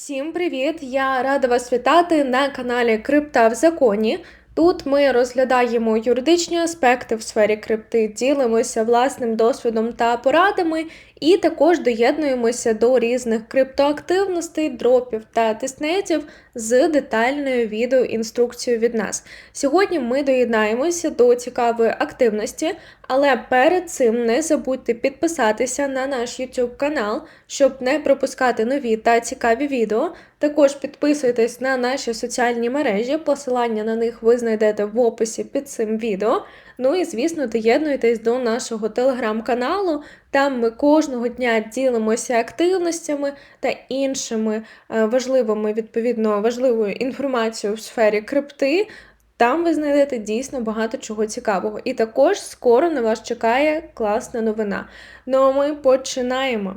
Всім привіт! Я рада вас вітати на каналі Крипта в законі. Тут ми розглядаємо юридичні аспекти в сфері крипти, ділимося власним досвідом та порадами, і також доєднуємося до різних криптоактивностей, дропів та тиснетів з детальною відеоінструкцією від нас. Сьогодні ми доєднаємося до цікавої активності, але перед цим не забудьте підписатися на наш YouTube канал, щоб не пропускати нові та цікаві відео. Також підписуйтесь на наші соціальні мережі, посилання на них ви знайдете в описі під цим відео. Ну і, звісно, доєднуйтесь до нашого телеграм-каналу. Там ми кожного дня ділимося активностями та іншими е, важливими, відповідно, важливою інформацією в сфері крипти. Там ви знайдете дійсно багато чого цікавого. І також скоро на вас чекає класна новина. Ну а ми починаємо.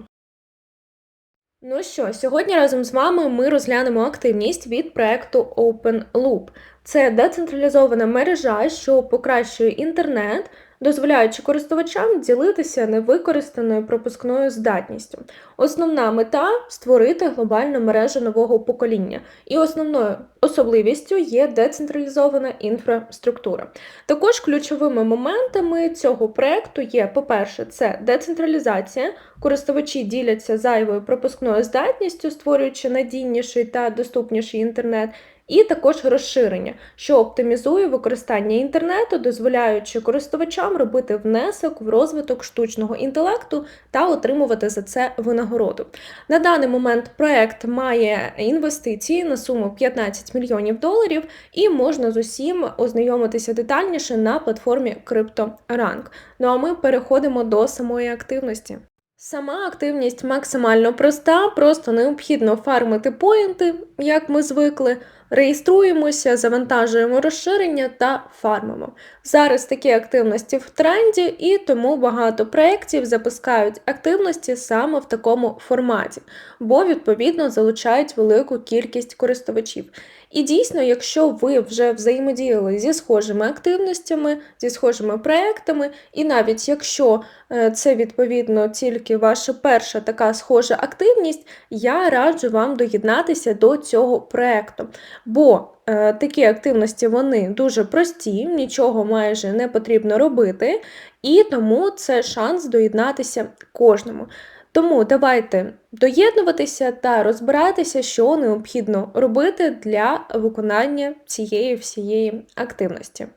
Ну що, сьогодні разом з вами ми розглянемо активність від проекту OpenLoop. Це децентралізована мережа, що покращує інтернет, дозволяючи користувачам ділитися невикористаною пропускною здатністю. Основна мета створити глобальну мережу нового покоління, і основною особливістю є децентралізована інфраструктура. Також ключовими моментами цього проекту є, по-перше, це децентралізація. Користувачі діляться зайвою пропускною здатністю, створюючи надійніший та доступніший інтернет і також розширення, що оптимізує використання інтернету, дозволяючи користувачам робити внесок в розвиток штучного інтелекту та отримувати за це винагороду. На даний момент проект має інвестиції на суму 15 мільйонів доларів, і можна з усім ознайомитися детальніше на платформі CryptoRank. Ну а ми переходимо до самої активності. Сама активність максимально проста, просто необхідно фармити поінти, як ми звикли. Реєструємося, завантажуємо розширення та фармимо. Зараз такі активності в тренді, і тому багато проєктів запускають активності саме в такому форматі, бо відповідно залучають велику кількість користувачів. І дійсно, якщо ви вже взаємодіяли зі схожими активностями, зі схожими проектами, і навіть якщо е, це відповідно тільки ваша перша така схожа активність, я раджу вам доєднатися до цього проекту. Бо е, такі активності вони дуже прості, нічого майже не потрібно робити, і тому це шанс доєднатися кожному. Тому давайте доєднуватися та розбиратися, що необхідно робити для виконання цієї всієї активності.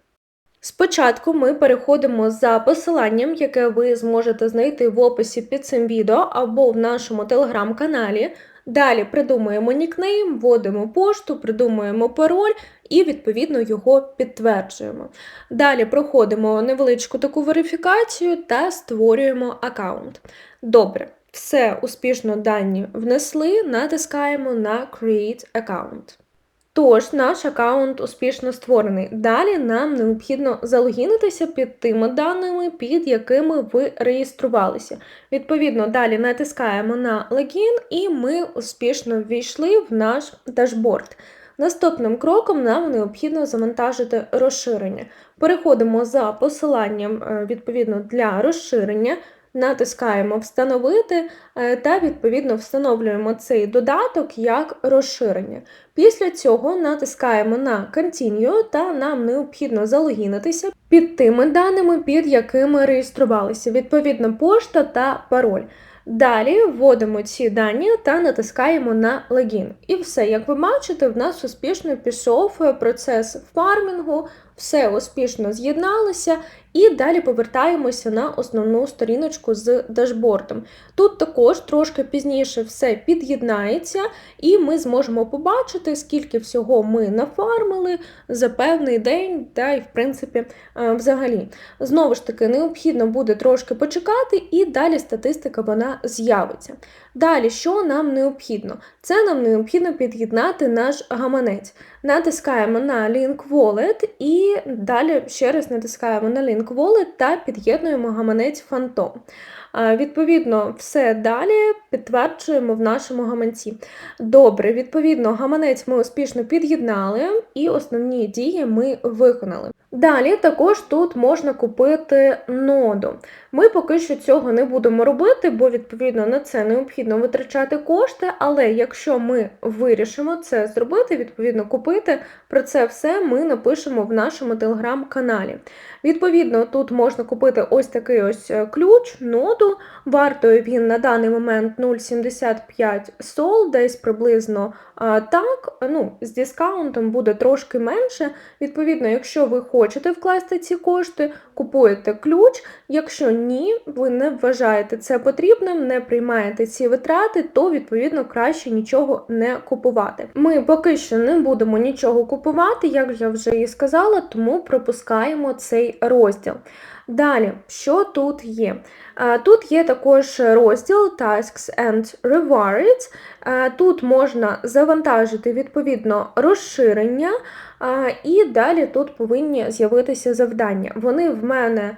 Спочатку ми переходимо за посиланням, яке ви зможете знайти в описі під цим відео або в нашому телеграм-каналі. Далі придумуємо нікнейм, вводимо пошту, придумуємо пароль і, відповідно, його підтверджуємо. Далі проходимо невеличку таку верифікацію та створюємо аккаунт. Добре. Все успішно дані внесли, натискаємо на Create Account. Тож, наш аккаунт успішно створений. Далі нам необхідно залогінитися під тими даними, під якими ви реєструвалися. Відповідно, далі натискаємо на логін і ми успішно ввійшли в наш дашборд. Наступним кроком нам необхідно завантажити розширення. Переходимо за посиланням е, відповідно для розширення натискаємо Встановити е, та, відповідно, встановлюємо цей додаток як розширення. Після цього натискаємо на Continue та нам необхідно залогінитися під тими даними, під якими реєструвалися, відповідно, пошта та пароль. Далі вводимо ці дані та натискаємо на логін. І все, як ви бачите, в нас успішно пішов процес фармінгу, все успішно з'єдналося, і далі повертаємося на основну сторіночку з дашбордом. Тут також трошки пізніше все під'єднається, і ми зможемо побачити, скільки всього ми нафармили за певний день, та й в принципі, е, взагалі. Знову ж таки, необхідно буде трошки почекати, і далі статистика вона з'явиться. Далі, що нам необхідно? Це нам необхідно під'єднати наш гаманець. Натискаємо на Link Wallet і далі ще раз натискаємо на Link Wallet та під'єднуємо гаманець Phantom. Відповідно, все далі підтверджуємо в нашому гаманці. Добре, відповідно, гаманець ми успішно під'єднали і основні дії ми виконали. Далі також тут можна купити ноду. Ми поки що цього не будемо робити, бо відповідно на це необхідно витрачати кошти. Але якщо ми вирішимо це зробити, відповідно купити, про це все ми напишемо в нашому телеграм-каналі. Відповідно, тут можна купити ось такий ось е, ключ, ноду. Вартою він на даний момент 0,75 сол, десь приблизно а, так. Ну, з дискаунтом буде трошки менше. Відповідно, якщо ви хочете вкласти ці кошти, купуєте ключ. Якщо ні, ви не вважаєте це потрібним, не приймаєте ці витрати, то відповідно краще нічого не купувати. Ми поки що не будемо нічого купувати, як я вже і сказала, тому пропускаємо цей розділ. Далі, що тут є? Е, Тут є також розділ Tasks and Rewards. Тут можна завантажити відповідно розширення, і далі тут повинні з'явитися завдання. Вони в мене,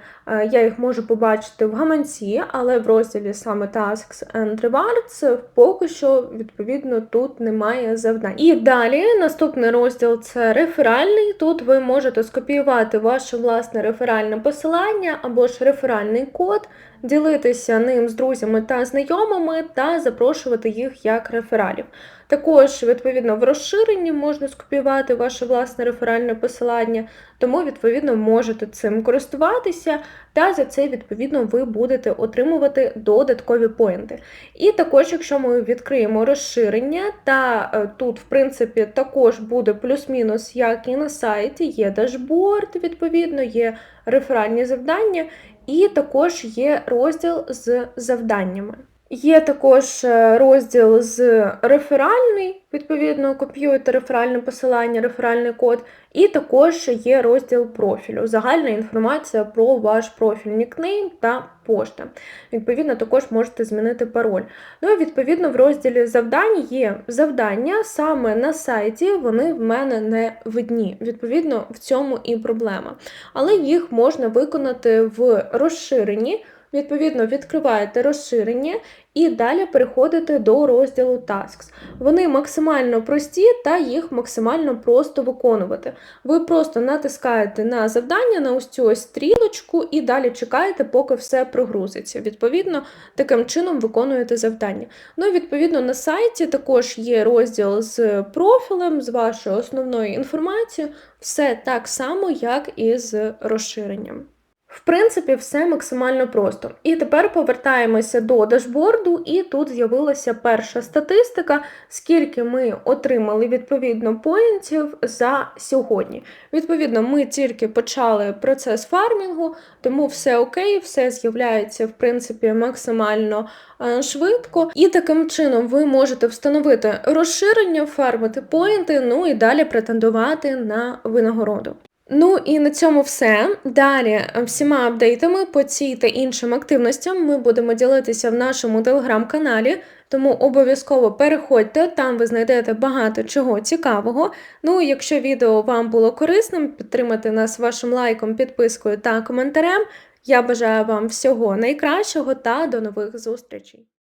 я їх можу побачити в гаманці, але в розділі саме Tasks and Rewards поки що відповідно тут немає завдань. І далі наступний розділ це реферальний. Тут ви можете скопіювати ваше власне реферальне посилання або ж реферальний код ділитися ним з друзями та знайомими та запрошувати їх як рефералів. Також, відповідно, в розширенні можна скопіювати ваше власне реферальне посилання, тому, відповідно, можете цим користуватися, та за це, відповідно, ви будете отримувати додаткові поінти. І також, якщо ми відкриємо розширення, та е, тут, в принципі, також буде плюс-мінус, як і на сайті, є дашборд, відповідно, є реферальні завдання, і також є розділ з завданнями. Є також е, розділ з реферальний, відповідно, копіюєте реферальне посилання, реферальний код, і також є розділ профілю, загальна інформація про ваш профіль, нікнейм та пошта. Відповідно, також можете змінити пароль. Ну і відповідно в розділі завдань є завдання саме на сайті, вони в мене не видні. Відповідно, в цьому і проблема. Але їх можна виконати в розширенні. Відповідно, відкриваєте розширення і далі переходите до розділу Tasks. Вони максимально прості та їх максимально просто виконувати. Ви просто натискаєте на завдання, на ось цю ось стрілочку, і далі чекаєте, поки все прогрузиться. Відповідно, таким чином виконуєте завдання. Ну і відповідно на сайті також є розділ з профілем, з вашою основною інформацією. Все так само, як і з розширенням. В принципі, все максимально просто. І тепер повертаємося до дашборду, і тут з'явилася перша статистика, скільки ми отримали відповідно поінтів за сьогодні. Відповідно, ми тільки почали процес фармінгу, тому все окей, все з'являється в принципі максимально е, швидко. І таким чином ви можете встановити розширення, фармити поінти, ну і далі претендувати на винагороду. Ну і на цьому все. Далі е, всіма апдейтами по цій та іншим активностям ми будемо ділитися в нашому телеграм-каналі, тому обов'язково переходьте, там ви знайдете багато чого цікавого. Ну якщо відео вам було корисним, підтримайте нас вашим лайком, підпискою та коментарем. Я бажаю вам всього найкращого та до нових зустрічей!